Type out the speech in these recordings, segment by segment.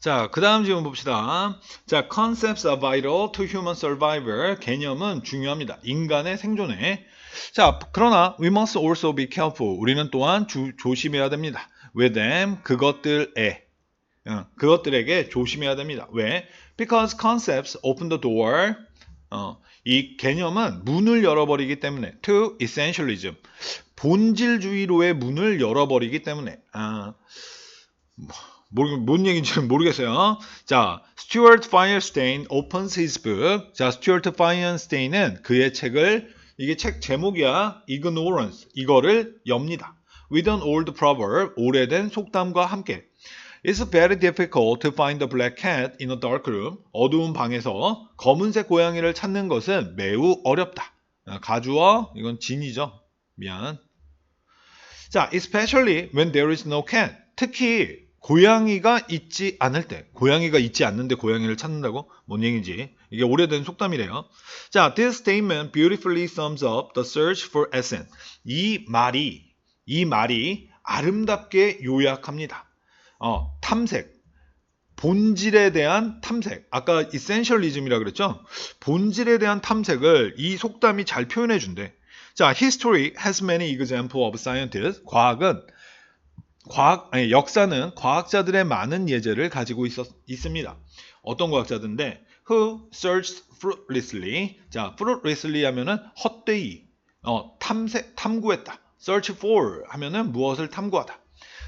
자, 그 다음 질문 봅시다. 자, concepts are vital to human survival. 개념은 중요합니다. 인간의 생존에. 자, 그러나 we must also be careful. 우리는 또한 주, 조심해야 됩니다. with them, 그것들에. 어, 그것들에게 조심해야 됩니다. 왜? Because concepts open the door. 어, 이 개념은 문을 열어버리기 때문에 to essentialism. 본질주의로의 문을 열어버리기 때문에. 아, 모르, 뭔 얘기인지 모르겠어요. 자, Stuart Firestein opens his book. 자, Stuart Firestein은 그의 책을 이게 책 제목이야. Ignorance. 이거를 엽니다. With an old proverb. 오래된 속담과 함께. It's very difficult to find a black cat in a dark room. 어두운 방에서 검은색 고양이를 찾는 것은 매우 어렵다. 아, 가주어 이건 진이죠. 미안. 자, especially when there is no cat. 특히 고양이가 있지 않을 때, 고양이가 있지 않는데 고양이를 찾는다고? 뭔 얘기인지. 이게 오래된 속담이래요. 자, this statement beautifully sums up the search for essence. 이 말이, 이 말이 아름답게 요약합니다. 어, 탐색. 본질에 대한 탐색. 아까 essentialism이라 그랬죠? 본질에 대한 탐색을 이 속담이 잘 표현해 준대. 자, history has many examples of scientists. 과학은 과학 아니, 역사는 과학자들의 많은 예제를 가지고 있었, 있습니다. 어떤 과학자들인데 who searched fruitlessly. 자, fruitlessly 하면은 헛되이 어, 탐색 탐구했다. search for 하면은 무엇을 탐구하다.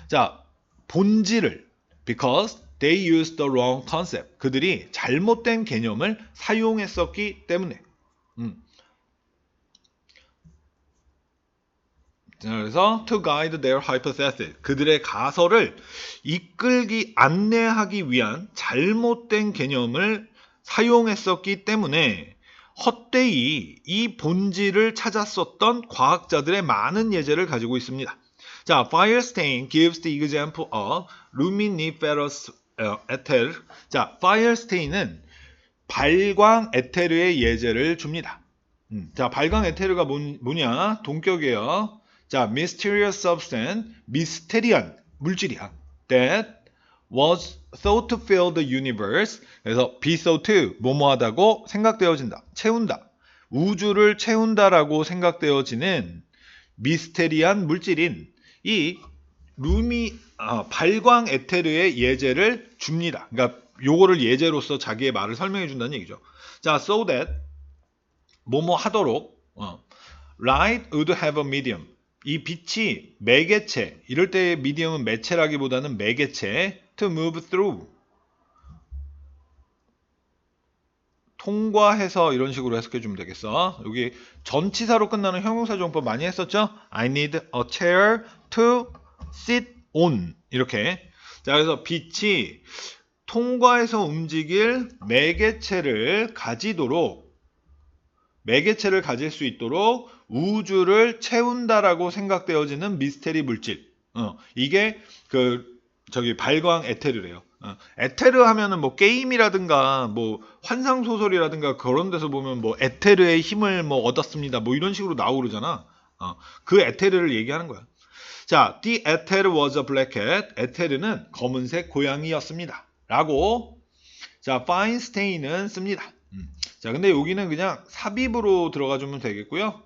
자, 본질을 because they used the wrong concept. 그들이 잘못된 개념을 사용했었기 때문에. 음. 그래서 to guide their hypothesis. 그들의 가설을 이끌기 안내하기 위한 잘못된 개념을 사용했었기 때문에 헛되이 이 본질을 찾았었던 과학자들의 많은 예제를 가지고 있습니다. 자, Firestein gives the example of luminiferous ether. 자, Firestein은 발광 에테르의 예제를 줍니다. 음, 자, 발광 에테르가 뭔, 뭐냐? 동격이에요. 자, mysterious substance, 미스테리한 물질이야. That was thought to fill the universe. 그래서 be thought, 뭐뭐하다고 생각되어진다. 채운다. 우주를 채운다라고 생각되어지는 미스테리한 물질인 이 루미 아, 발광 에테르의 예제를 줍니다. 그러니까 요거를 예제로서 자기의 말을 설명해 준다는 얘기죠. 자, so that 뭐뭐 하도록 어, light would have a medium. 이 빛이 매개체, 이럴 때 미디엄은 매체라기보다는 매개체 to move through. 통과해서 이런 식으로 해석해 주면 되겠어. 여기 전치사로 끝나는 형용사 정법 많이 했었죠? I need a chair to sit on. 이렇게. 자, 그래서 빛이 통과해서 움직일 매개체를 가지도록 매개체를 가질 수 있도록 우주를 채운다라고 생각되어지는 미스테리 물질. 어, 이게 그 저기 발광 에테르래요. 어, 에테르 하면은 뭐 게임이라든가 뭐 환상 소설이라든가 그런 데서 보면 뭐 에테르의 힘을 뭐 얻었습니다. 뭐 이런 식으로 나오고 그러잖아. 어, 그 에테르를 얘기하는 거야. 자, the 에테르 was a black cat. 에테르는 검은색 고양이였습니다. 라고 자, 파인스테인은 씁니다. 음. 자, 근데 여기는 그냥 삽입으로 들어가 주면 되겠고요.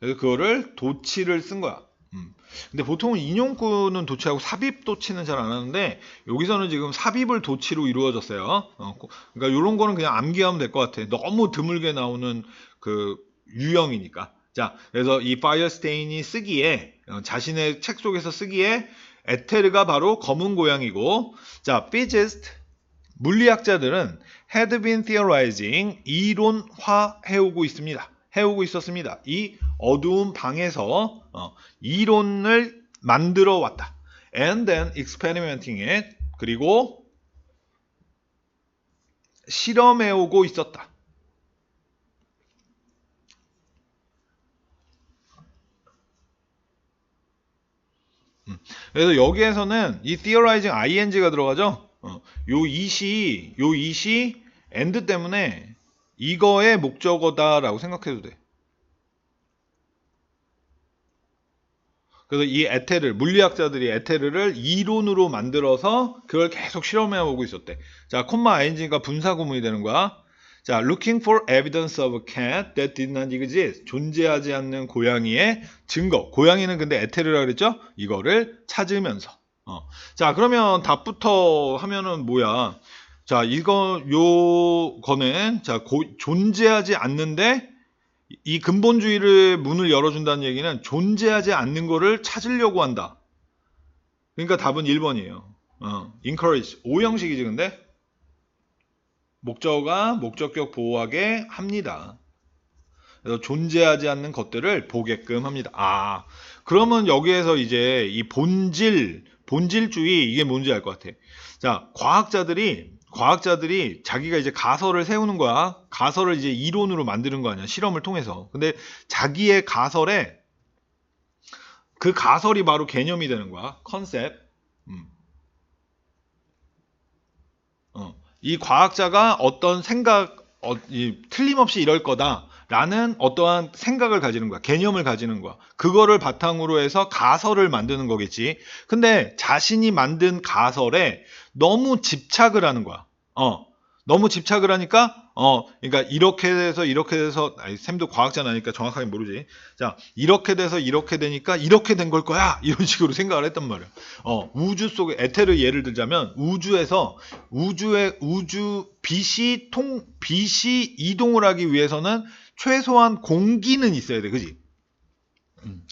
그래서 그거를 도치를 쓴 거야. 음. 근데 보통은 인용구는 도치하고 삽입 도치는 잘 안 하는데 여기서는 지금 삽입을 도치로 이루어졌어요. 어, 그러니까 이런 거는 그냥 암기하면 될 것 같아. 너무 드물게 나오는 그 유형이니까. 자, 그래서 이 파이어스테인이 쓰기에 어, 자신의 책 속에서 쓰기에 에테르가 바로 검은 고양이고, 자, physicist 물리학자들은 had been theorizing 이론화 해오고 있습니다. 해오고 있었습니다. 이 어두운 방에서 어, 이론을 만들어 왔다. And then experimenting it 그리고 실험해 오고 있었다. 음, 그래서 여기에서는 이 theorizing ing가 들어가죠. 어, 요 이시 요 이시 and 때문에 이거의 목적어다라고 생각해도 돼. 그래서 이 에테르 물리학자들이 에테르를 이론으로 만들어서 그걸 계속 실험해 보고 있었대. 자, 콤마 ing가 분사 구문이 되는 거야. 자, looking for evidence of a cat that did not exist. 존재하지 않는 고양이의 증거. 고양이는 근데 에테르라 그랬죠? 이거를 찾으면서. 어. 자, 그러면 답부터 하면은 뭐야? 자, 이거 요거는 자, 고- 존재하지 않는데 이 근본주의를 문을 열어준다는 얘기는 존재하지 않는 거를 찾으려고 한다. 그러니까 답은 1번이에요. 어, encourage. 오형식이지 근데 목적어가 목적격 보호하게 합니다. 그래서 존재하지 않는 것들을 보게끔 합니다. 아, 그러면 여기에서 이제 이 본질, 본질주의 이게 뭔지 알 것 같아. 자, 과학자들이 과학자들이 자기가 이제 가설을 세우는 거야. 가설을 이제 이론으로 만드는 거 아니야. 실험을 통해서. 근데 자기의 가설에 그 가설이 바로 개념이 되는 거야. 컨셉. 음. 어. 이 과학자가 어떤 생각, 어, 이, 틀림없이 이럴 거다 라는 어떠한 생각을 가지는 거야. 개념을 가지는 거야. 그거를 바탕으로 해서 가설을 만드는 거겠지. 근데 자신이 만든 가설에 너무 집착을 하는 거야. 어. 너무 집착을 하니까 어, 그러니까 이렇게 돼서 이렇게 돼서 아니, 샘도 과학자나니까 정확하게 모르지. 자, 이렇게 돼서 이렇게 되니까 이렇게 된 걸 거야. 이런 식으로 생각을 했단 말이야. 어, 우주 속에 에테르 예를 들자면 우주에서 우주의 우주 빛이 통 빛이 이동을 하기 위해서는 최소한 공기는 있어야 돼. 그지? 음.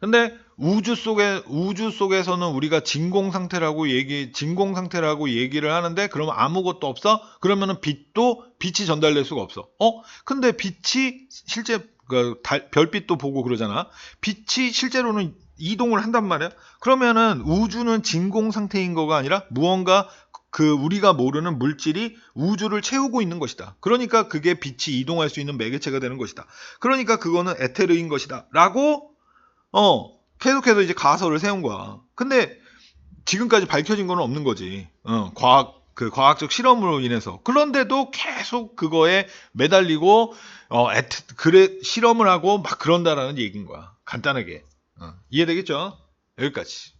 근데 우주 속에 우주 속에서는 우리가 진공 상태라고 얘기 진공 상태라고 얘기를 하는데 그러면 아무것도 없어? 그러면은 빛도 빛이 전달될 수가 없어. 어? 근데 빛이 실제 그 달, 별빛도 보고 그러잖아. 빛이 실제로는 이동을 한단 말이야. 그러면은 우주는 진공 상태인 거가 아니라 무언가 그 우리가 모르는 물질이 우주를 채우고 있는 것이다. 그러니까 그게 빛이 이동할 수 있는 매개체가 되는 것이다. 그러니까 그거는 에테르인 것이다. 라고 어, 계속해서 이제 가설을 세운 거야. 근데 지금까지 밝혀진 건 없는 거지. 어, 과학 그 과학적 실험으로 인해서. 그런데도 계속 그거에 매달리고 어, 에트, 그래 실험을 하고 막 그런다라는 얘기인 거야. 간단하게. 어, 이해되겠죠? 여기까지.